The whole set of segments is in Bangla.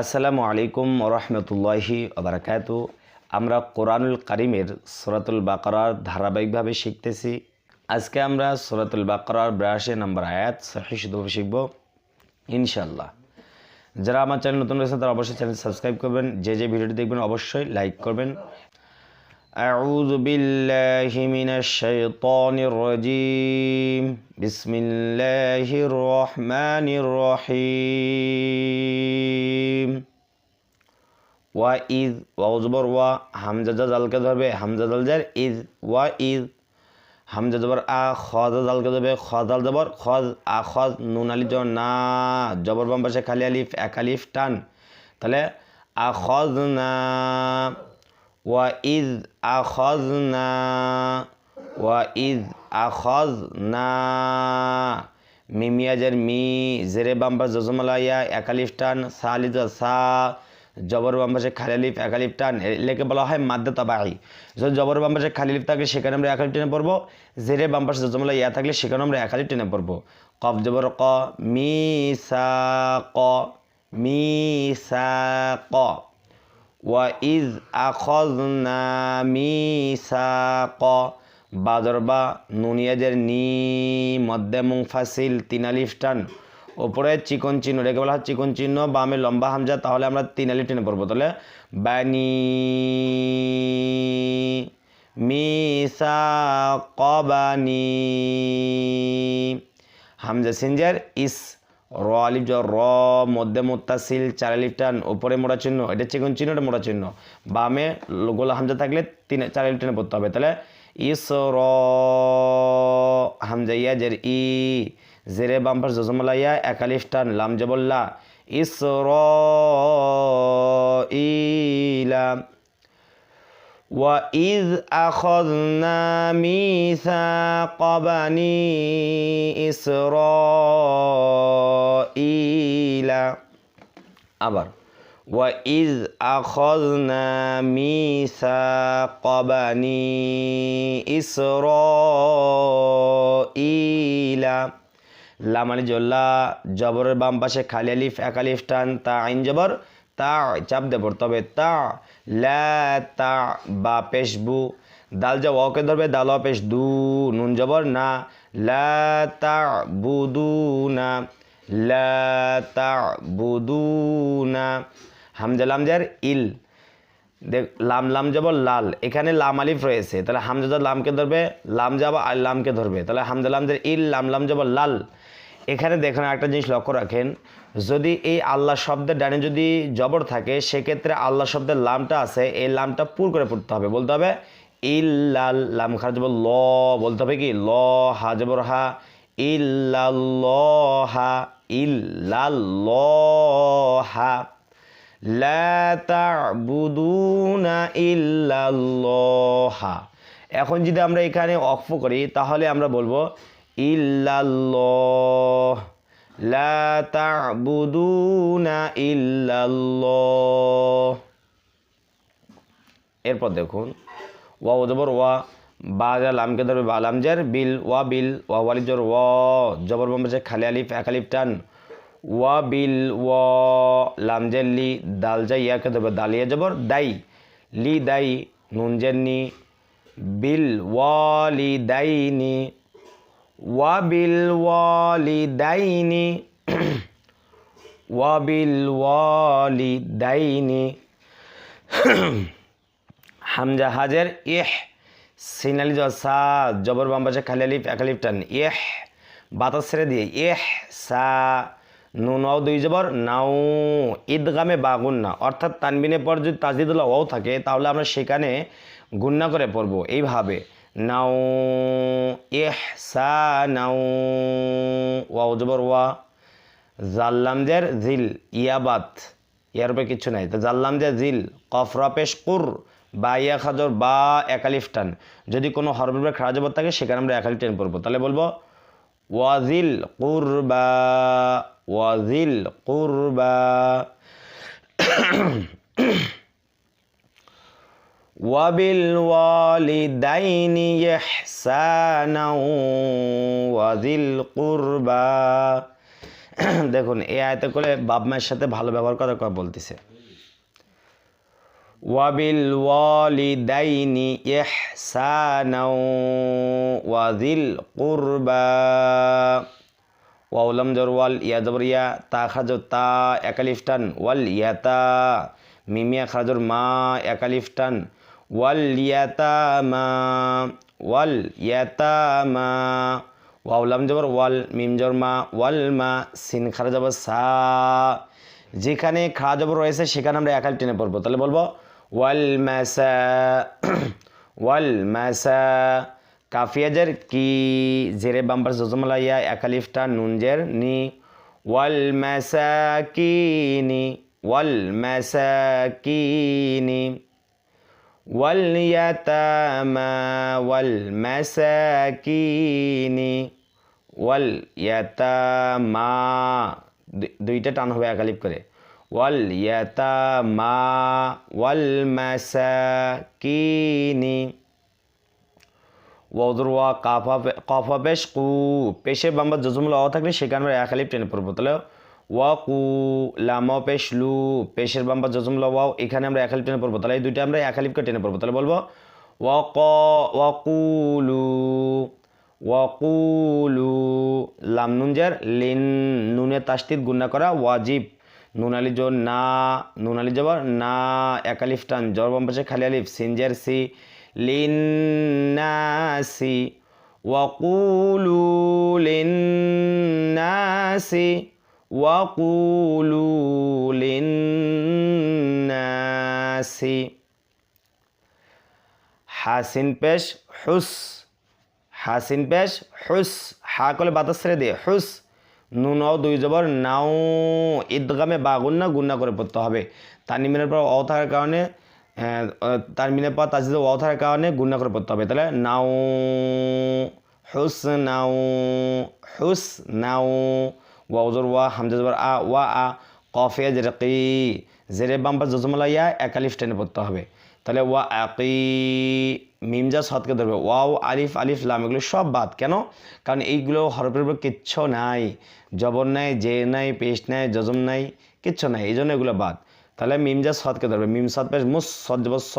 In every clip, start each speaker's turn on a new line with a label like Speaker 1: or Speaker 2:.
Speaker 1: আসসালামু আলাইকুম রহমতুল্লাহি আবরাকাত আমরা কোরআনুল কারিমের সরাতুল বাকরার ধারাবাহিকভাবে শিখতেছি। আজকে আমরা সরাতুল বাকরার ব্রাশে নম্বর আয়াত সহি শুধুভাবে শিখব ইনশাল্লাহ যারা আমার চ্যানেল নতুন রয়েছে, তারা অবশ্যই চ্যানেল সাবস্ক্রাইব করবেন। যে যে ভিডিওটি দেখবেন, অবশ্যই লাইক করবেন। أعوذ بالله من الشيطان الرجيم بسم الله الرحمن الرحيم ওয়াইদ ওয়াও জবর ওয়া হামজা জালকে ধরবে হামজা জাল যার ইদ ওয়া ইদ হামজা জবর আ খজা জালকে ধরবে খজাল জবর খজ আ খজ নুন আলি জবর না জবর বাম পাশে খালি আলিফ এক আলিফ টান তাহলে আ খজ না ওয়া ইদ আ খজ না ওয়া ইদ আ খজ না মিমিয়াজের মি জেরে বাম্পাস জজমালা ইয়া একালিফ টান সালিদ সা জবর বাম্পাসে খালিলিফ একালিফ টান এলাকে বলা হয় মাদ্দা তাবাহি যদি জবর বাম্পাসে খালিলিফ থাকলে সেখানে আমরা একালিফ টেনে পড়ব। জেরে বাম্পাসে জজমালা ইয়া থাকলে, সেখানে আমরা একালিফ টেনে পড়ব। কফ জবর ক, মি সা ক, মি সা ক। ওয়াইজ আখজনা মিসাক বাদর বা নুনিয়াজের নি মধ্যে মুংফাসিল তিনালিফ টান। ওপরে চিকন চিহ্ন, রেখে বলা হয় চিকন চিহ্ন বা আমি লম্বা হামজা, তাহলে আমরা তিনালি টেনে পড়ব। তাহলে বানি মিসা কবানি হামজা সিনজার ইস র আলিফ জ র, মধ্যে মোত্তাসিল, চার আলিফ টান ওপরে মোড়া চিহ্ন, এটা চিকন চিহ্ন? এটা মোড়া চিহ্ন। বামে গোলা হামজা থাকলে তিন, চার আলিফ টেনে পড়তে হবে। তাহলে ইস র হামজা ইয়া, জের ই, জেরে বাম পাশ জজমালা ইয়া, এক আলিফ টান, লাম জবল্লা ইস র ইলা وإذ أخذنا ميثاق بني إسرائيل আবার وإذ أخذنا ميثاق بني إسرائيل লামানি জল্লা জবরের বাম পাশে খালি আলিফ এক আলিফ টান তা আইন জবর তা, চাপ দে তবে তা, লা, তা, বা, পেশ, বু। দাল যা ওকে ধরবে, দাল পেশ, দু, নুন জবর না। লা, তা বুদু না। লা, তা বুদু না। হামজা লামজার ইল। দেখ, লাম লাম যাব লাল। এখানে লাম আলিফ রয়েছে। তাহলে হামজা লামকে ধরবে, লাম যাব আর লামকে ধরবে। তাহলে হামজা লামজার ইল, লাম লাম যাব লাল। এখানে দেখুন একটা জিনিস লক্ষ্য রাখেন, যদি এই আল্লাহ শব্দের ডানে যদি জবর থাকে, সেক্ষেত্রে আল্লাহ শব্দের লামটা আছে, এই লামটা পুর করে পড়তে হবে। বলতে হবে, ইল্লাল লাম যাব, ল বলতে হবে কি? ল, হা জবর হা। ইল্লাল্লাহা ইল্লাল্লাহা লা এখন যদি আমরা এখানে অক্ফ করি, তাহলে আমরা বলব ইল্লাল্লাহ। লা তা'বুদুনা ইল্লাল্লাহ। এরপর দেখুন ওয়া জবর ওয়া, বা লামকে ধরবে বা লামজার বিল, ওয়া বিল, ওয়া ওয়ালিফ ওয়া। জবর বম্বে খালি আলিফ, এক আলিফ টান। ওয়া বিল, ওয়া লামজের লি, দাল যা ইয়াকে ধরবে দালিয়া জবর, দাই। লি, দাই, নুন জেননি বিল, ওয়া, লি ওয়ালি দাইনি ওয়া বিল ওয়ালি দাইনি হামজা হাজের ইহ, সিনালি সা, জবর বাম্বাসে খালি আলিফ, এক আলিফ টান, ইহ, বাতাস ছেড়ে দিয়ে, ইহ, সা নুন দুই জবর, নাও, ঈদগামে বা গুন্না। অর্থাৎ তানবিনের পর যদি তাজিদুল্লাহ ওয়াও থাকে, তাহলে আমরা সেখানে গুন্না করে পড়ব। এইভাবে নাও ইহ সা নাও ওয়াও জবর ওয়া জাল্লামদের জিল ইয়াবাত ইয়ার উপরে কিছু নাই তো জাল্লাম যে জিল কফরা পেশ কুর বা ইয়া খাজর বা একালিফ যদি কোনো উপরে খারাপ জবর থাকে, সেখানে আমরা একালিফ টান পড়ব। তাহলে বলব, ওয়াজিল কুরবা। ওয়াজিল কুরবা। وبالوالدين إحسانا وذي القربى দেখুন এই আয়তে করে বাপ মায়ের সাথে ভালো ব্যবহার করার কথা বলতেছে ওয়াবিল ওয়ালিদাইনি ইহসানাও ওয়াদিল কুরবা ওয়াউলাম জর ওয়াল ইয়া জবর ইয়া তা খাজর তা একালিফটান ওয়াল ইয়াতা মিমিয়া খাজর মা একালিফটান ওয়াল ইয়াতামা, ওয়াল ইয়াতা মা ওয়াউলাম জবর ওয়াল, মিম জর মা, ওয়াল মা, সিন খারা জবর সা। যেখানে খা জবর রয়েছে, সেখানে আমরা একাল টেনে পড়ব। তাহলে বলব, ওয়াল ম্যাসা ওয়াল ম্যাসা কাফিয়াজের কি? জেরে বাম্বার জজমালাইয়া একালিফটা নুনজের নি। ওয়াল ওয়াল মাসাকিনি ওয়াল ইয়াতামা ওয়াল ওয়াল ইয়াতামা দু- দুইটা টান হবে একালিফ করে। ওয়াল ইয়াতামা ওয়াল মাসাকিনি। ওয়াউদুর ওয়া কাফা কফা পেশ কু পেশের বাম্বার জজমুল অ থাকলে সেখানে আমরা এক আলিফ টেনে পড়ব। তাহলে ওয়া কু লামা পেশ লু পেশের বাম্বার জজমুল ওয়াও এখানে আমরা এক আলিফ টেনে পড়ব। তাহলে এই দুইটা আমরা এক আলিফকে টেনে পড়ব। তাহলে বলব ওয়া ক ওয়াকুলু ওয়া কুলু লাম নুনজার লিন নুনের তাস্তিদ গুন্না করা ওয়াজিব। নুন আলি জোর, না, নুন আলি জবর, না একালিফ টান জর বাম পাশে খালি আলিফ সিনজার সি। লিন্নাসি ওয়াকুলু লিন্নাসি ওয়াকুলু লিন্নাসি হাসিন পেশ হুস হাসিন পেশ হুস হা কলে বাতাস ছেড়ে দিয়ে হুস নুন অ দুই জবর নাও ঈদগামে বা গুন্না গুন্না করে পড়তে হবে তার নিমিনের পর অ থাকার কারণে আহ, তার মিনের পর তাজিদ অ থাকার কারণে গুন্না করে পড়তে হবে তাহলে নাও হুস নাও হুস নাও ওয়া, হামজা জবর আ, ওয়া, আ, কফে জেরে কি জেরে বাম্পার জজমালা ইয়া একালিফ টেনে পড়তে হবে। তাহলে ওয়া আকি মিমজা সদকে ধরবে। ওয়াও, আলিফ আলিফ, লাম, এগুলো সব বাদ। কেন? কারণ এইগুলো হরফের উপর কিচ্ছু নাই। জবর নাই, জে নাই, পেশ নাই, জজম নাই, কিচ্ছু নাই। এই জন্য এগুলো বাদ। তাহলে মিমজা সদকে ধরবে। মিম সদ পেশ, মুস সদ জবর, স।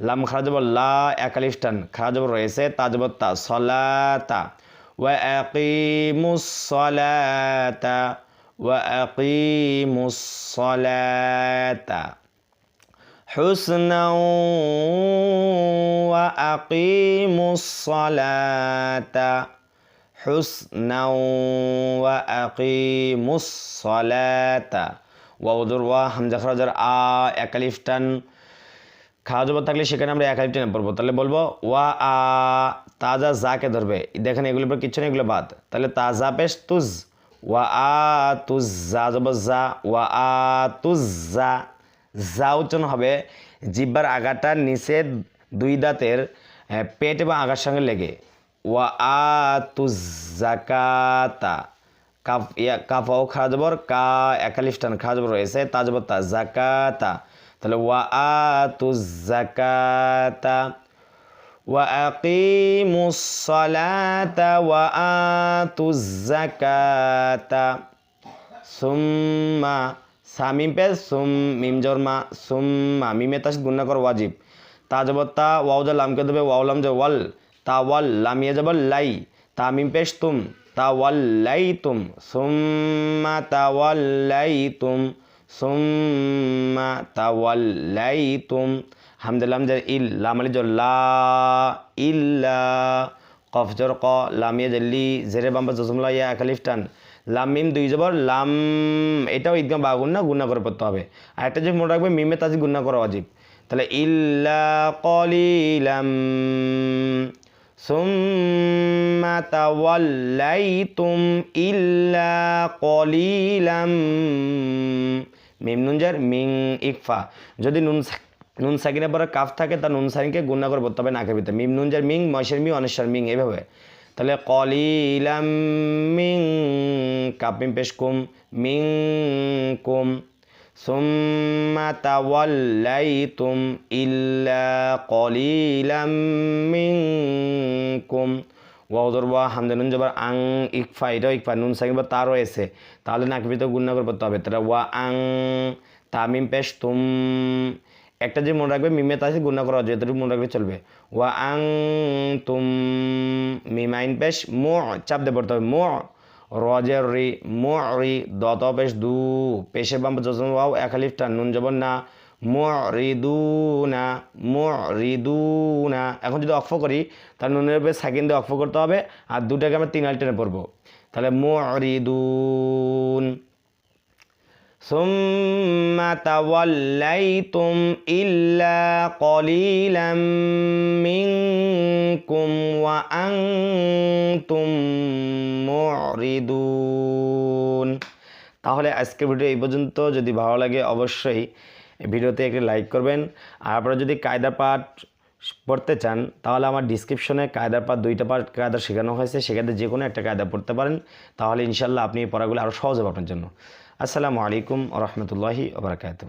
Speaker 1: লাম, খারা জবর, লা, এক আলিফ টান। খারা জবর রয়েছে, তা জবর, তা সলাতা ওয়া وأقيموا الصلاة وأقيموا الصلاة حسنا وأقيموا الصلاة حسنا وأقيموا الصلاة. واو ذروة همزة خرجر آ آه أكليفتن খাওয়া জবর থাকলে সেখানে আমরা একালিফ টেনে পড়ব। তাহলে বলব, ওয়া আ, তাজা জাকে ধরবে? দেখেন এগুলোর পর কিচ্ছু নেই, এগুলো বাদ। তাহলে তাজা পেশ তুজ। ওয়া আ, তুজ, জা জবর জা। ওয়া আ, তুজ, জা। যা উচ্চারণ হবে জিব্বার আগাটার নিচে দুই দাঁতের পেট এবং আগার সঙ্গে লেগে। ওয়া আ তু জাকাতা কাফ ইয়া কাফ ও খা জবর কা, একালিফটান খা জবর রয়েছে তা জবর তা। জাকাতা তাহলে ওয়া আতুজাকাতা ওয়াজিব। তা যাব তা ওয়াউজা লামকে দেবে ওয়াউলাম যে ওয়াল, তা ওয়াল লামিয়া যাব লাই, তা মিম পেশ তুম, তা ওয়াল লাই তুম, সুম্মা, তা লাই তুম। সুম্মা তা ওয়াল লাই তুম হামদুল্লাহ জা ইল, লাম আলি লা ইল্লা। কফ জর ক লামিয়া জল্লি জেরে বাম্বা জজমলা ইয়া একালিফ টান। লাম মিম দুই জবর, লাম এটাও ঈদগাম বা গুন্না গুন্না করে পড়তে হবে। আর একটা যে মনে রাখবে, মিমে তাজি গুন্না করা অজিব তাহলে ইল্লা কলিলাম। সুম্মা তাওয়াল্লাইতুম ইল্লা কলিলাম। মিম নুনজার মিং ইকফা যদি নুন নুন সাকিনের পরে কাফ থাকে, তা নুন সাকিনকে গুণা করে পড়তে হবে নাকের ভিতরে। মিম নুনজার মিং ময়সের মি অনেশ্বর মিং, এভাবে। তাহলে কলিলাম মিং, কাপ মিম পেশ কুম, মিং কুম। সুম্মা তাওয়াল্লাইতুম ইল্লা কলিলাম মিনকুম ওয়াও জবর ওয়া হামজা নুন জবর আং ইকফা এটাও ইকফা নুন সাকিন বা তা রয়েছে তাহলে নাকিবিত গুণনা করে পড়তে হবে। তাহলে ওয়া আং তামিম পেশ তুম। একটা যে মনে রাখবে, মিমে তাছে গুণা করা যতটুকু মনে রাখবে চলবে। ওয়া আং তুম, মিমাইন পেশ মো, চাপ দিয়ে পড়তে হবে। মো, রজের রি, মো, রি, দত পেশ দু পেশে বাম যজন ওয়াও একালিফ টান নুন জবর না। মো রিদুনা মো রিদুনা এখন যদি অক্ফ করি তাহলে নুনের উপরে সেকেন্ড দিয়ে অক্ফ করতে হবে আর দুটাকে আমরা তিন আল টেনে পড়বো তাহলে মো রিদুন ثم توليتم إلا قليلا منكم وأنتم معرضون তাহলে আজকের ভিডিও এই পর্যন্ত যদি ভালো লাগে অবশ্যই এই ভিডিওতে একটি লাইক করবেন। আর আপনারা যদি কায়দা পাঠ পড়তে চান, তাহলে আমার ডিসক্রিপশনে কায়দার পাঠ দুইটা পাঠ কায়দা শেখানো হয়েছে। সেখানে যে কোনো একটা কায়দা পড়তে পারেন। তাহলে ইনশাল্লাহ আপনি এই পড়াগুলো আরও সহজ হবে আপনার জন্য। আসসালামু আলাইকুম রহমতুল্লাহি ওবরাকাতু